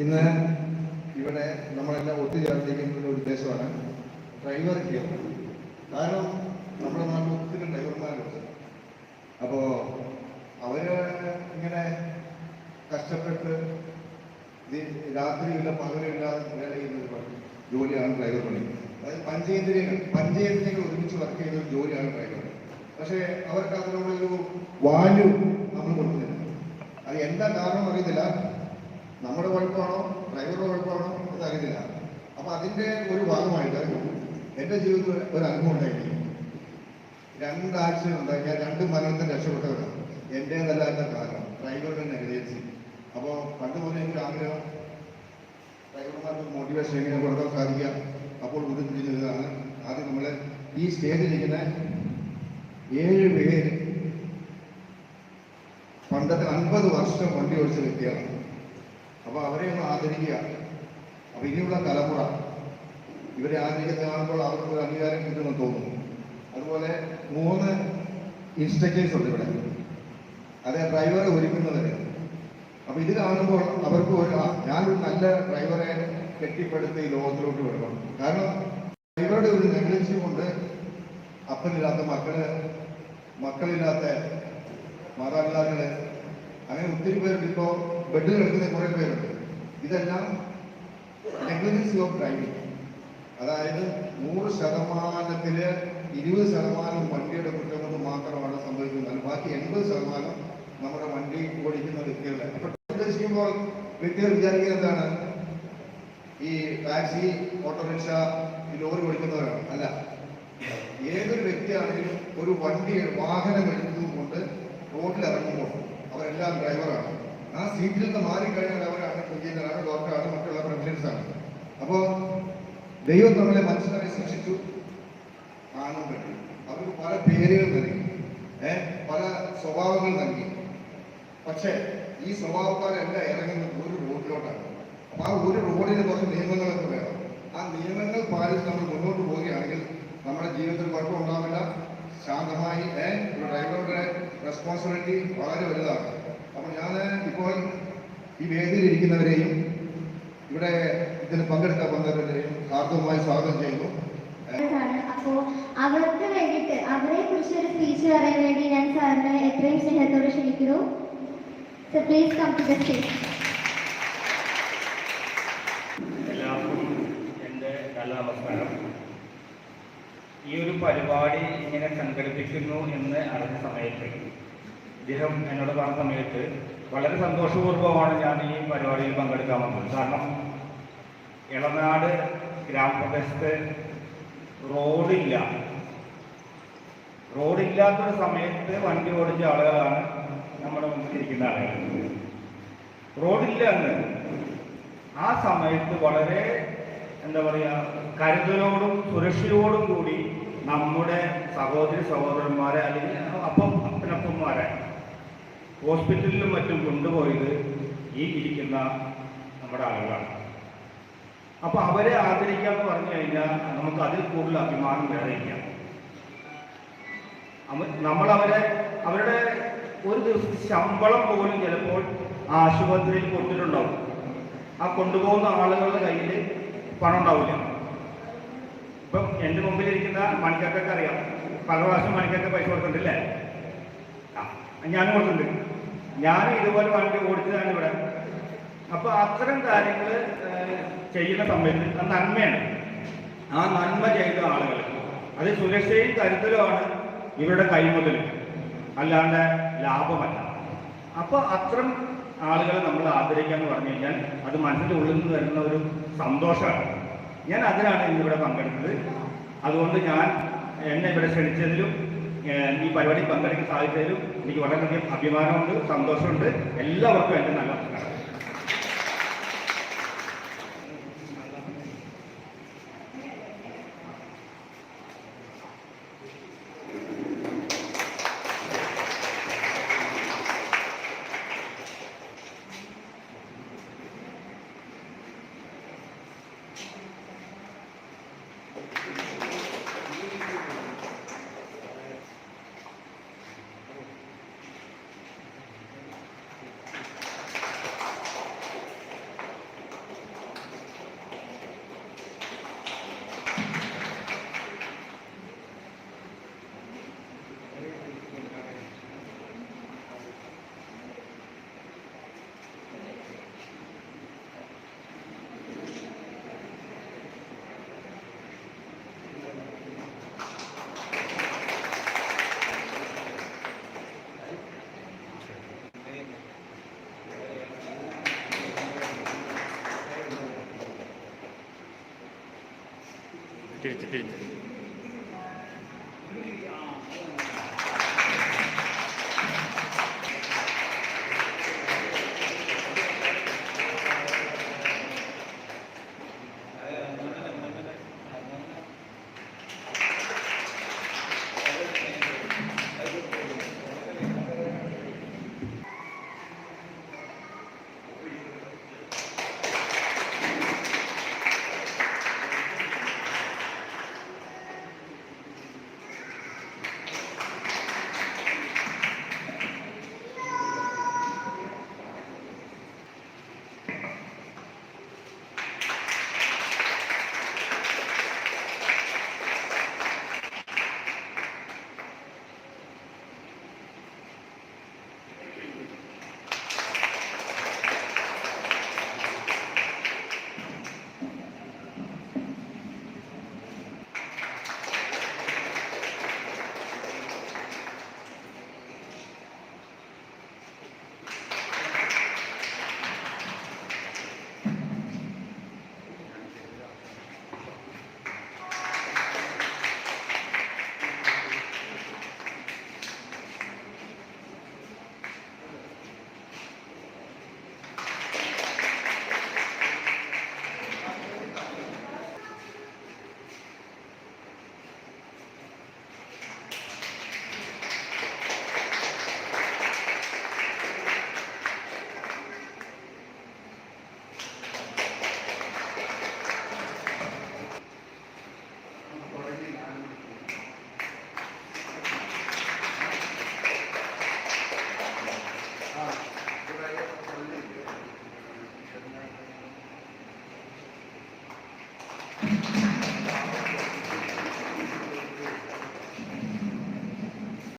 ഇന്ന് ഇവിടെ നമ്മളെല്ലാം ഒത്തുചേർന്നിരിക്കുന്ന ഒരു ഉദ്ദേശമാണ് ഡ്രൈവർ കെയർ കാരണം നമ്മുടെ നാട്ടിൽ ഒത്തിരി ഡ്രൈവർമാരുണ്ട് അപ്പോൾ അവർ ഇങ്ങനെ കഷ്ടപ്പെട്ട് രാത്രിയില്ല പകലില്ലാതെ വേല ചെയ്യുന്ന ഒരു പണി ജോലിയാണ് ഡ്രൈവർ പണി. അതായത് പഞ്ചേന്ദ്രിയ പഞ്ചേന്ദ്രിയങ്ങൾ ഒരുമിച്ച് വർക്ക് ചെയ്യുന്ന ഒരു ജോലിയാണ് ഡ്രൈവർ പക്ഷേ അവർക്ക് അതിനുള്ളൊരു വാല്യൂ നമ്മൾ കൊടുക്കുന്നില്ല. അത് എന്താ കാരണം അറിയത്തില്ല. നമ്മുടെ കുഴപ്പമാണോ? ഡ്രൈവറുടെ കുഴപ്പമാണോ? എന്ന് അറിയത്തില്ല അപ്പൊ അതിന്റെ ഒരു ഭാഗമായിട്ട് എന്റെ ജീവിതത്തിൽ ഒരു അനുഭവം ഉണ്ടായിരുന്നു ഉണ്ടായി ഞാൻ രണ്ട് മരണത്തിന് രക്ഷപ്പെട്ടവരാണ് എന്റേതല്ലാത്ത കാരണം. ഡ്രൈവറുടെ നെഗ്ലിജൻസി അപ്പോൾ പണ്ട് മുതലേ എനിക്ക് ആഗ്രഹം. ഡ്രൈവർമാർക്ക് മോട്ടിവേഷൻ എങ്ങനെ കൊടുക്കാൻ സാധിക്കുക? അപ്പോൾ ഉരുത്തിരിഞ്ഞതാണ് ആദ്യം നമ്മൾ ഈ സ്റ്റേജിലിരിക്കുന്ന ഏഴ് പേര് പണ്ടത്തെ അൻപത് വർഷം വണ്ടി ഓടിച്ച വ്യക്തിയാണ് അപ്പൊ അവരെ ഒന്ന് ആദരിക്കുക അപ്പൊ ഇനിയുള്ള തലമുറ ഇവരെ ആദരിക്കുന്ന കാണുമ്പോൾ അവർക്ക് ഒരു അംഗീകാരം കിട്ടുമെന്ന് തോന്നുന്നു. അതുപോലെ മൂന്ന് ഇൻസ്ട്രക്ടേഴ്സ് ഉണ്ട് ഇവിടെ. അതെ ഡ്രൈവറെ ഒരുക്കുന്നവര്. അപ്പൊ ഇത് കാണുമ്പോൾ അവർക്ക് ഒരു ഞാനൊരു നല്ല ഡ്രൈവറെ കെട്ടിപ്പടുത്ത് ഈ ലോകത്തിലോട്ട് വിടണം. കാരണം ഡ്രൈവറുടെ ഒരു നെഗ്ലൻസി കൊണ്ട് അപ്പനില്ലാത്ത മക്കൾ മക്കളില്ലാത്ത മാതാപിതാക്കൾ അങ്ങനെ ഒത്തിരി പേരുണ്ട്. ഇപ്പോൾ ബെഡിൽ കിടക്കുന്ന കുറെ പേരുണ്ട്. ഇതെല്ലാം നെഗ്ലിജൻസി ഓഫ് ഡ്രൈവിംഗ് അതായത് നൂറ് ശതമാനത്തിൽ ഇരുപത് ശതമാനം വണ്ടിയുടെ കുറ്റം കൊണ്ട് മാത്രമാണ് സംഭവിക്കുന്നത്. ബാക്കി എൺപത് ശതമാനം നമ്മുടെ വണ്ടി ഓടിക്കുന്ന വ്യക്തികളുടെ. അപ്പൊ ഉദ്ദേശിക്കുമ്പോൾ വ്യക്തികൾ വിചാരിക്കുന്നത് എന്താണ്? ഈ ടാക്സി ഓട്ടോറിക്ഷ ഈ ലോറി ഓടിക്കുന്നവരാണ്. അല്ല ഏതൊരു വ്യക്തിയാണെങ്കിലും ഒരു വണ്ടി വാഹനം എടുത്തുകൊണ്ട് സീറ്റിൽ നിന്ന് മാറിക്കഴിഞ്ഞാൽ അവരാണ് എഞ്ചിനീയറാണ് ഡോക്ടറാണ് മറ്റുള്ള പ്രൊഫഷൻസ് ആണ്. അപ്പോ ദൈവം നമ്മളെ മനുഷ്യരെ ശിക്ഷിച്ചു കാണാൻ പെണ്ണും. അവർക്ക് പല പേരുകൾ നൽകി. ഏഹ് പല സ്വഭാവങ്ങൾ നൽകി. പക്ഷേ ഈ സ്വഭാവക്കാരെല്ലാം ഇറങ്ങുന്നത് ഒരു റോഡിലോട്ടാണ്. അപ്പൊ ആ ഒരു റോഡിന് കുറച്ച് നിയമങ്ങളൊക്കെ വേണം. ആ നിയമങ്ങൾ പാലിച്ച് നമ്മൾ മുന്നോട്ട് പോവുകയാണെങ്കിൽ നമ്മുടെ ജീവിതത്തിൽ കുഴപ്പമുണ്ടാവില്ല. ശാന്തമായി ഡ്രൈവറുടെ റെസ്പോൺസിബിലിറ്റി വളരെ വലുതാണ്. അപ്പൊ ഞാൻ ഇപ്പോൾ ഈ വേദിയിൽ ഇരിക്കുന്നവരെയും ഇവിടെ ഇതിന് പങ്കെടുത്ത പങ്കെടുത്തവരെയും ഹാർദവമായി സ്വാഗതം ചെയ്യുന്നു. ആണ് അപ്പോ അവർക്ക് വേണ്ടിയിട്ട് അവരെ കുറിച്ച് ഒരു സ്പീച്ച് പറയാൻ വേണ്ടി ഞാൻ സാറിനെ എത്രയും സ്നേഹത്തോടെ ക്ഷണിക്കുന്നു. ടു ദ സ്റ്റേജ് എല്ലാവർക്കും എന്റെ നല്ല നമസ്കാരം ഈ ഒരു പരിപാടി ഇങ്ങനെ സംഘടിപ്പിക്കുന്നു എന്ന് അറിഞ്ഞ സമയത്ത് ഇദ്ദേഹം എന്നോട് പറഞ്ഞ സമയത്ത് വളരെ സന്തോഷപൂർവമാണ് ഞാൻ ഈ പരിപാടിയിൽ പങ്കെടുക്കാൻ വന്നത്. കാരണം ഇളനാട് ഗ്രാമപ്രദേശത്ത് റോഡില്ല. റോഡില്ലാത്തൊരു സമയത്ത് വണ്ടി ഓടിച്ച ആളുകളാണ് നമ്മുടെ മുമ്പിൽ ഇരിക്കുന്ന ആളുകൾ. റോഡില്ല എന്ന് ആ സമയത്ത് വളരെ എന്താ പറയുക കരുതലോടും സുരക്ഷയോടും കൂടി നമ്മുടെ സഹോദരി സഹോദരന്മാരെ അല്ലെങ്കിൽ അപ്പം അപ്പനപ്പന്മാരെ ഹോസ്പിറ്റലിലും മറ്റും കൊണ്ടുപോയത് ഈ ഇരിക്കുന്ന നമ്മുടെ ആളുകളാണ്. അപ്പൊ അവരെ ആദരിക്കുക എന്ന് പറഞ്ഞു കഴിഞ്ഞാൽ നമുക്ക് അതിൽ കൂടുതൽ അഭിമാനം വേറെ ഇല്ല അവരെ അവരുടെ ഒരു ദിവസത്തെ ശമ്പളം പോലും ചിലപ്പോൾ ആശുപത്രിയിൽ കൊടുത്തിട്ടുണ്ടാവും ആ കൊണ്ടുപോകുന്ന ആളുകളുടെ കയ്യിൽ പണം ഉണ്ടാവില്ല എന്റെ മുമ്പിലിരിക്കുന്ന മണിക്കൊക്കെ അറിയാം പല പ്രാവശ്യം മണിക്കൊക്കെ പൈസ കൊടുത്തിട്ടില്ലേ? ഞാനും കൊടുത്തിട്ടുണ്ട്. ഞാൻ ഇതുപോലെ വണ്ടി ഓടിച്ചതാണ് ഇവിടെ. അപ്പൊ അത്തരം കാര്യങ്ങൾ ചെയ്യുന്ന സമയത്ത് ആ നന്മയാണ്. ആ നന്മ ചെയ്ത ആളുകൾ അത് സുരക്ഷയും കരുതലുമാണ് ഇവരുടെ കൈമുതൽ അല്ലാണ്ട് ലാഭമല്ല. അപ്പൊ അത്തരം ആളുകളെ നമ്മൾ ആദരിക്കുക എന്ന് പറഞ്ഞു കഴിഞ്ഞാൽ അത് മനസ്സിന്റെ ഉള്ളിൽ നിന്ന് വരുന്ന ഒരു സന്തോഷമാണ്. ഞാൻ അതിനാണ് ഇന്നിവിടെ പങ്കെടുത്തത്. അതുകൊണ്ട് ഞാൻ എന്നെ ഇവിടെ ക്ഷണിച്ചതിലും ഈ പരിപാടി പങ്കെടുക്കാൻ സാധിച്ചതിലും എനിക്ക് വളരെയധികം അഭിമാനമുണ്ട് സന്തോഷമുണ്ട്. എല്ലാവർക്കും എന്റെ നല്ല നമസ്കാരം. തിരിച്ച് തിരിച്ച്